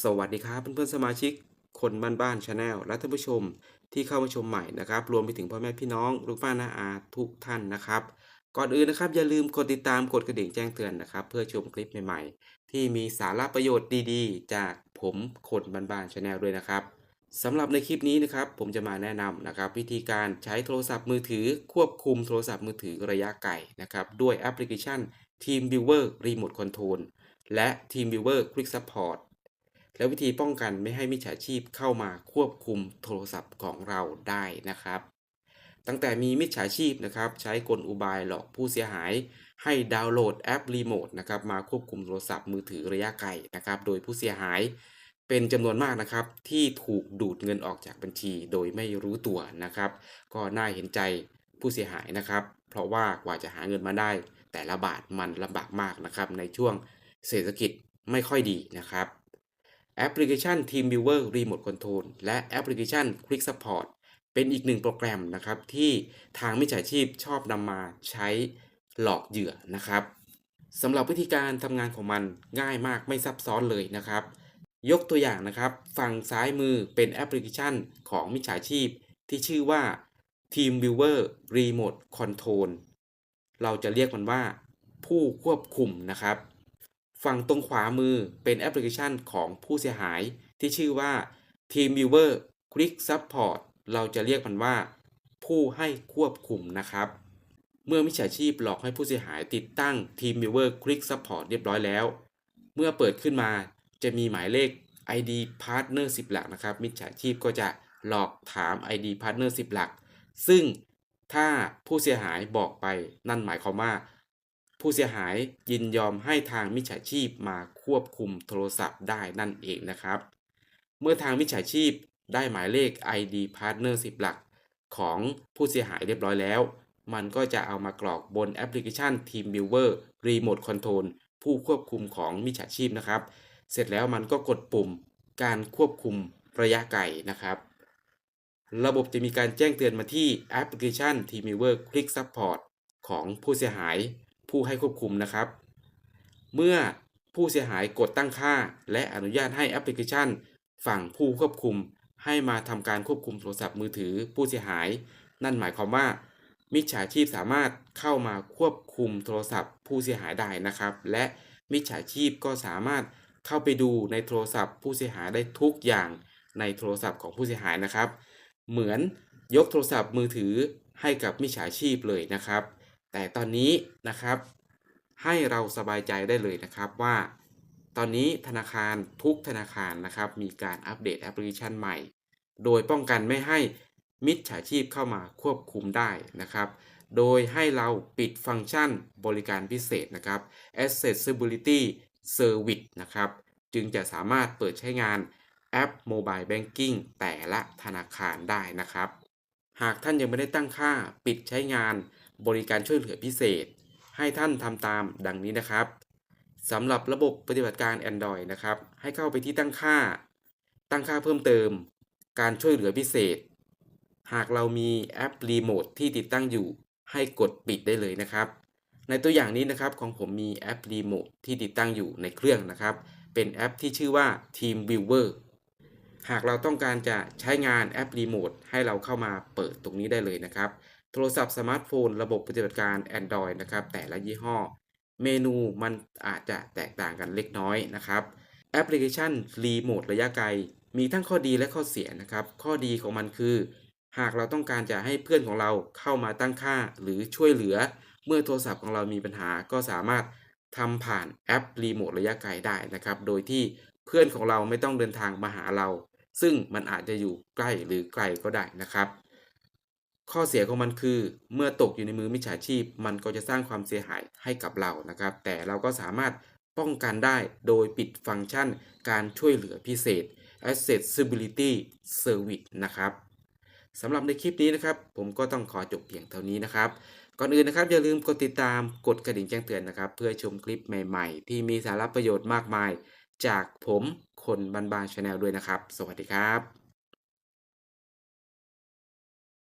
สวัสดีครับเพื่อนๆสมาชิก คนบ้านๆชาแนลและท่านผู้ชมที่เข้ามาชมใหม่นะครับ รวมไปถึงพ่อแม่พี่น้อง ลูกป้าน้าอาทุกท่านนะครับ ก่อนอื่นนะครับ อย่าลืมกดติดตามกดกระดิ่งแจ้งเตือนนะครับ เพื่อชมคลิปใหม่ๆ ที่มีสาระประโยชน์ดีๆ จากผมคนบ้านๆชาแนลด้วยนะครับสำหรับในคลิปนี้นะครับ ผมจะมาแนะนำนะครับ วิธีการใช้โทรศัพท์มือถือ ควบคุมโทรศัพท์มือถือระยะไกลนะครับ ด้วยแอปพลิเคชัน TeamViewer Remote Control และ TeamViewer Quick Support และวิธีป้องกันไม่ให้มิจฉาชีพเข้ามาควบคุมโทรศัพท์ของเราได้นะครับ ตั้งแต่มีมิจฉาชีพนะครับใช้กลอุบายหลอกผู้เสียหาย ให้ดาวน์โหลดแอปรีโมทนะครับมาควบคุมโทรศัพท์มือถือระยะไกลนะครับโดยผู้เสียหายเป็นจำนวนมากนะครับที่ถูกดูดเงินออกจากบัญชีโดยไม่รู้ตัวนะครับ ก็น่าเห็นใจผู้เสียหายนะครับ เพราะว่ากว่าจะหาเงินมาได้ แต่ละบาทมันลำบากมากนะครับในช่วงเศรษฐกิจไม่ค่อยดีนะครับ แอปพลิเคชัน TeamViewer Remote Control และแอปพลิเคชัน Quick Support เป็นอีกหนึ่งโปรแกรมนะครับ ที่ทางมิจฉาชีพชอบนำมาใช้หลอกเหยื่อนะครับสำหรับวิธีการทำงานของมันง่ายมากไม่ซับซ้อนเลยนะครับ ยกตัวอย่างนะครับ ฝั่งซ้ายมือเป็นแอปพลิเคชันของมิจฉาชีพ ที่ชื่อว่า TeamViewer Remote Control เราจะเรียกมันว่าผู้ควบคุมนะครับ ฝั่งตรงขวามือเป็นแอปพลิเคชันของผู้เสียหายที่ชื่อว่า TeamViewer Quick Support เราจะเรียกมันว่า ผู้ให้ควบคุมนะครับ เมื่อมิจฉาชีพหลอกให้ผู้เสียหายติดตั้ง TeamViewer Quick Support เรียบร้อยแล้ว เมื่อเปิดขึ้นมาจะมีหมายเลข ID Partner 10 หลักนะครับ มิจฉาชีพก็จะหลอกถาม ID Partner 10 หลัก ซึ่งถ้าผู้เสียหายบอกไปนั่นหมายความว่า ผู้เสียหายยินยอมให้ทางมิจฉาชีพมาควบคุมโทรศัพท์ได้นั่นเองนะครับ เมื่อทางมิจฉาชีพได้หมายเลข ID Partner 10 หลัก ของผู้เสียหายเรียบร้อยแล้ว มันก็จะเอามากรอกบนแอปพลิเคชัน TeamViewer Remote Control ผู้ควบคุมของมิจฉาชีพนะครับ เสร็จแล้วมันก็กดปุ่มการควบคุมระยะไกลนะครับ ระบบจะมีการแจ้งเตือนมาที่แอปพลิเคชัน TeamViewer Quick Support ของผู้เสียหาย ผู้ให้ควบคุมนะครับ เมื่อผู้เสียหายกดตั้งค่า และอนุญาตให้แอปพลิเคชัน ฝั่งผู้ควบคุม ให้มาทำการควบคุมโทรศัพท์มือถือผู้เสียหาย นั่นหมายความว่า มิจฉาชีพสามารถเข้ามาควบคุมโทรศัพท์ผู้เสียหายได้นะครับ และมิจฉาชีพก็สามารถเข้าไปดูในโทรศัพท์ผู้เสียหายได้ทุกอย่างในโทรศัพท์ของผู้เสียหายนะครับ เหมือนยกโทรศัพท์มือถือให้กับมิจฉาชีพเลยนะครับ แต่ตอนนี้นะครับ ให้เราสบายใจได้เลยนะครับว่า ตอนนี้ธนาคารทุกธนาคารนะครับ มีการอัปเดตแอปพลิเคชันใหม่ โดยป้องกันไม่ให้มิจฉาชีพเข้ามาควบคุมได้นะครับ โดยให้เราปิดฟังก์ชันบริการพิเศษนะครับ Accessibility Service นะครับ จึงจะสามารถเปิดใช้งานแอป Mobile Banking แต่ละธนาคารได้นะครับ หากท่านยังไม่ได้ตั้งค่าปิดใช้งาน บริการช่วยเหลือพิเศษ ให้ท่านทำตามดังนี้นะครับสำหรับระบบปฏิบัติการ Android นะครับ ให้เข้าไปที่ตั้งค่า ตั้งค่าเพิ่มเติม การช่วยเหลือพิเศษ หากเรามีแอปรีโมทที่ติดตั้งอยู่ ให้กดปิดได้เลยนะครับ ในตัวอย่างนี้นะครับของผมมีแอปรีโมทที่ติดตั้งอยู่ในเครื่องนะครับ เป็นแอปที่ชื่อว่า TeamViewer หากเราต้องการจะใช้งานแอปรีโมทให้เราเข้ามาเปิดตรงนี้ได้เลยนะครับ โทรศัพท์สมาร์ทโฟน ระบบปฏิบัติการ Android นะครับ แต่ละยี่ห้อ เมนูมันอาจจะแตกต่างกันเล็กน้อยนะครับแอปพลิเคชันรีโมทระยะไกล มีทั้งข้อดีและข้อเสียนะครับ ข้อดีของมันคือ หากเราต้องการจะให้เพื่อนของเราเข้ามาตั้งค่าหรือช่วยเหลือ เมื่อโทรศัพท์ของเรามีปัญหาก็สามารถทำผ่านแอปรีโมทระยะไกลได้นะครับ โดยที่เพื่อนของเราไม่ต้องเดินทางมาหาเรา ซึ่งมันอาจจะอยู่ใกล้หรือไกลก็ได้นะครับ ข้อเสียของมันคือ เมื่อตกอยู่ในมือมิจฉาชีพ มันก็จะสร้างความเสียหายให้กับเรานะครับ แต่เราก็สามารถป้องกันได้โดยปิดฟังก์ชันการช่วยเหลือพิเศษ Accessibility Service นะครับสำหรับในคลิปนี้นะครับ ผมก็ต้องขอจบเพียงเท่านี้นะครับ ก่อนอื่นนะครับ อย่าลืมกดติดตามกดกระดิ่งแจ้งเตือนนะครับ เพื่อชมคลิปใหม่ๆ ที่มีสาระประโยชน์มากมาย จากผมคนบานบานชาแนลด้วยนะครับ สวัสดีครับ